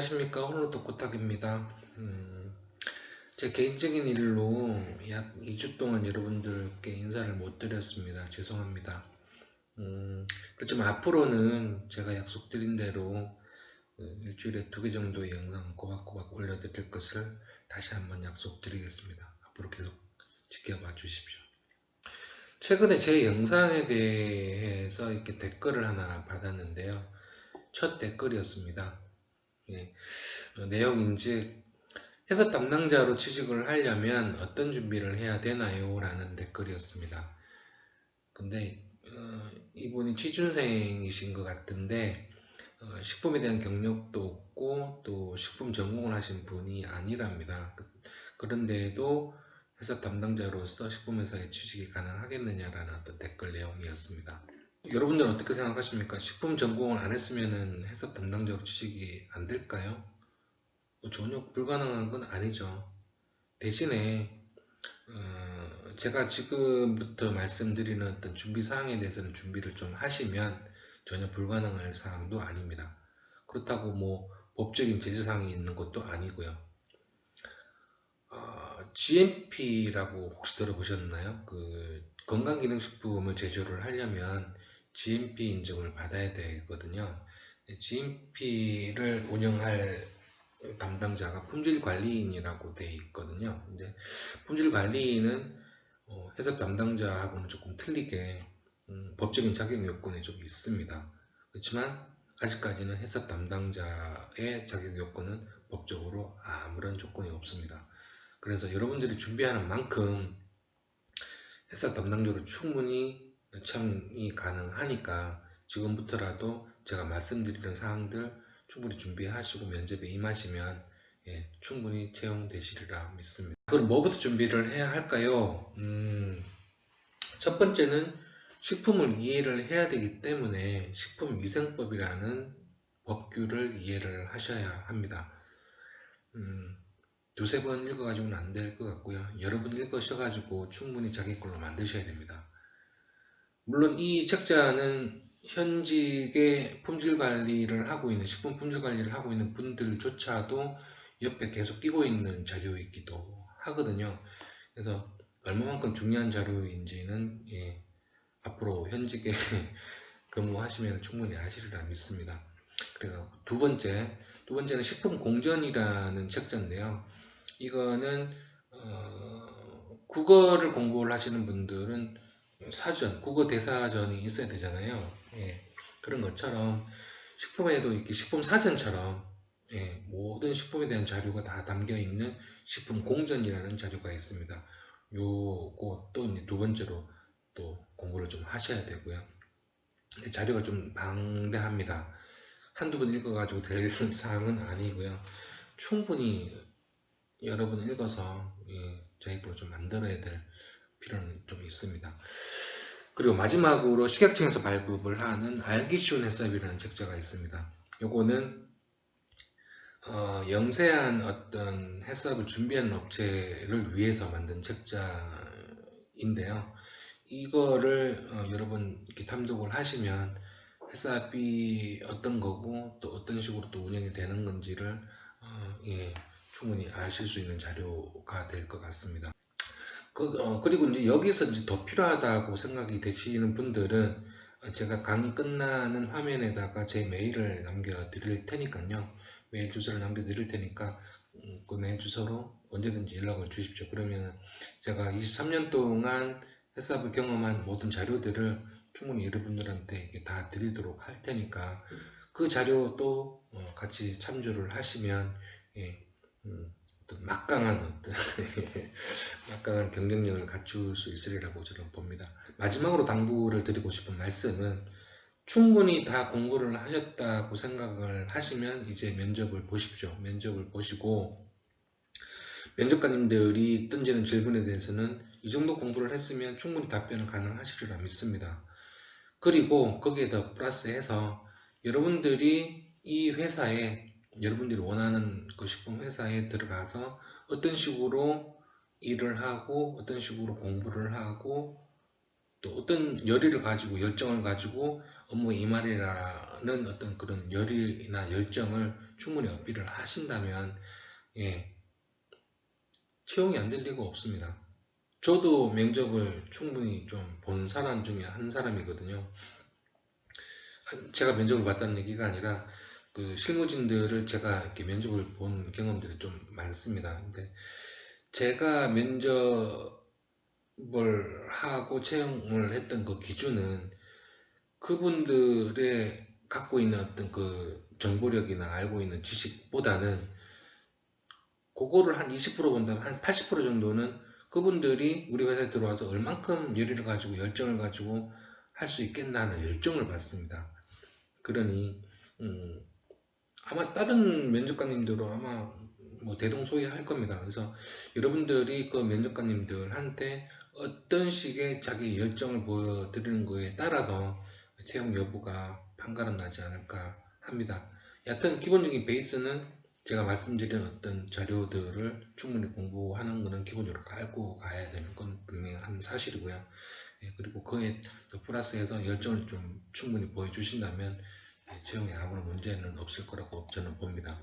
안녕하십니까 오늘도 코탁입니다. 음, 제 개인적인 일로 약 2주 동안 여러분들께 인사를 못 드렸습니다. 죄송합니다. 음, 그렇지만 앞으로는 제가 약속드린 대로 어, 일주일에 두 개 정도의 영상 꼬박꼬박 올려드릴 것을 다시 한번 약속드리겠습니다. 앞으로 계속 지켜봐 주십시오. 최근에 제 영상에 대해서 이렇게 댓글을 하나 받았는데요. 첫 댓글이었습니다. 예, 어, 내용인즉 해석 담당자로 취직을 하려면 어떤 준비를 해야 되나요? 라는 댓글이었습니다. 근데 어, 이분이 취준생이신 것 같은데 어, 식품에 대한 경력도 없고 또 식품 전공을 하신 분이 아니랍니다. 그- 그런데도 회사 담당자로서 식품회사에 취직이 가능하겠느냐라는 어떤 댓글 내용이었습니다. 여러분들은 어떻게 생각하십니까? 식품 전공을 안 했으면 해석 담당자로 취직이 안 될까요? 뭐 전혀 불가능한 건 아니죠. 대신에 어, 제가 지금부터 말씀드리는 어떤 준비 사항에 대해서는 준비를 좀 하시면 전혀 불가능할 사항도 아닙니다. 그렇다고 뭐 법적인 제재 사항이 있는 것도 아니고요. 어, GMP라고 혹시 들어보셨나요? 그 건강기능식품을 제조를 하려면 GMP 인증을 받아야 되거든요. GMP를 운영할 담당자가 품질관리인이라고 돼 있거든요. 이제 품질관리인은 어, 해석 담당자하고는 조금 틀리게 음, 법적인 자격 요건이 좀 있습니다. 그렇지만 아직까지는 해석 담당자의 자격 요건은 법적으로 아무런 조건이 없습니다. 그래서 여러분들이 준비하는 만큼 해석 담당자로 충분히 채용이 가능하니까 지금부터라도 제가 말씀드리는 사항들 충분히 준비하시고 면접에 임하시면 예, 충분히 채용되시리라 믿습니다. 그럼 뭐부터 준비를 해야 할까요? 음, 첫 번째는 식품을 이해를 해야 되기 때문에 식품위생법이라는 법규를 이해를 하셔야 합니다. 음, 두세 번 읽어가지고는 안 될 것 같고요. 여러 번 읽으셔가지고 충분히 자기 걸로 만드셔야 됩니다. 물론 이 책자는 현직의 품질 관리를 하고 있는 식품 품질 관리를 하고 있는 분들조차도 옆에 계속 끼고 있는 자료이기도 하거든요. 그래서 얼마만큼 중요한 자료인지는 예, 앞으로 현직에 근무하시면 충분히 아시리라 믿습니다. 그리고 두 번째, 두 번째는 식품 공전이라는 책자인데요. 이거는 어, 국어를 공부를 하시는 분들은 사전, 국어 대사전이 있어야 되잖아요. 예, 그런 것처럼 식품에도 이렇게 식품 사전처럼 예, 모든 식품에 대한 자료가 다 담겨 있는 식품 공전이라는 자료가 있습니다. 요거 또 두 번째로 또 공부를 좀 하셔야 되고요. 자료가 좀 방대합니다. 한두 번 읽어가지고 될 사항은 아니고요. 충분히 여러 번 읽어서 예, 자기 걸로 좀 만들어야 될 필요는 좀 있습니다. 그리고 마지막으로 식약청에서 발급을 하는 알기 쉬운 해썹이라는 책자가 있습니다. 요거는 어, 영세한 어떤 해썹을 준비하는 업체를 위해서 만든 책자인데요. 이거를 어, 여러분 이렇게 탐독을 하시면 해썹이 어떤 거고 또 어떤 식으로 또 운영이 되는 건지를 어, 예, 충분히 아실 수 있는 자료가 될 것 같습니다. 그, 어, 그리고 이제 여기서 이제 더 필요하다고 생각이 되시는 분들은 제가 강의 끝나는 화면에다가 제 메일을 남겨 드릴 테니까요. 메일 주소를 남겨 드릴 테니까 음, 그 메일 주소로 언제든지 연락을 주십시오. 그러면 제가 23년 동안 햇삽을 경험한 모든 자료들을 충분히 여러분들한테 다 드리도록 할 테니까 그 자료도 어, 같이 참조를 하시면 예, 음, 어떤 막강한 어떤 막강한 경쟁력을 갖출 수 있으리라고 저는 봅니다. 마지막으로 당부를 드리고 싶은 말씀은 충분히 다 공부를 하셨다고 생각을 하시면 이제 면접을 보십시오. 면접을 보시고 면접관님들이 던지는 질문에 대해서는 이 정도 공부를 했으면 충분히 답변을 가능하시리라 믿습니다. 그리고 거기에 더 플러스해서 여러분들이 이 회사에 여러분들이 원하는 그 식품 회사에 들어가서 어떤 식으로 일을 하고 어떤 식으로 공부를 하고 또 어떤 열의를 가지고 열정을 가지고 업무에 임하리라는 어떤 그런 열의나 열정을 충분히 어필을 하신다면 예, 채용이 안 될 리가 없습니다. 저도 면접을 충분히 좀 본 사람 중에 한 사람이거든요. 제가 면접을 봤다는 얘기가 아니라 그 실무진들을 제가 이렇게 면접을 본 경험들이 좀 많습니다. 근데 제가 면접을 하고 채용을 했던 그 기준은 그분들의 갖고 있는 어떤 그 정보력이나 알고 있는 지식보다는 그거를 한 20% 본다면 한 80% 정도는 그분들이 우리 회사에 들어와서 얼만큼 열의를 가지고 열정을 가지고 할 수 있겠나 하는 열정을 받습니다. 그러니 음, 아마 다른 면접관님들은 아마 뭐 대동소이할 겁니다. 그래서 여러분들이 그 면접관님들한테 어떤 식의 자기 열정을 보여드리는 거에 따라서 채용 여부가 판가름 나지 않을까 합니다. 여하튼 기본적인 베이스는 제가 말씀드린 어떤 자료들을 충분히 공부하는 것은 기본적으로 알고 가야 되는 건 분명한 사실이고요. 예, 그리고 그에 더 플러스해서 열정을 좀 충분히 보여주신다면 예, 채용에 아무런 문제는 없을 거라고 저는 봅니다.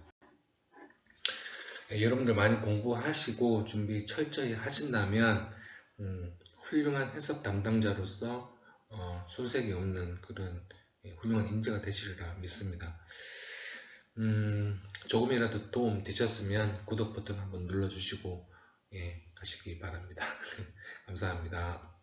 예, 여러분들 많이 공부하시고 준비 철저히 하신다면 음, 훌륭한 해석 담당자로서 어, 손색이 없는 그런 예, 훌륭한 인재가 되시리라 믿습니다. 음, 조금이라도 도움 되셨으면 구독 버튼 한번 눌러주시고 예, 가시기 바랍니다. 감사합니다.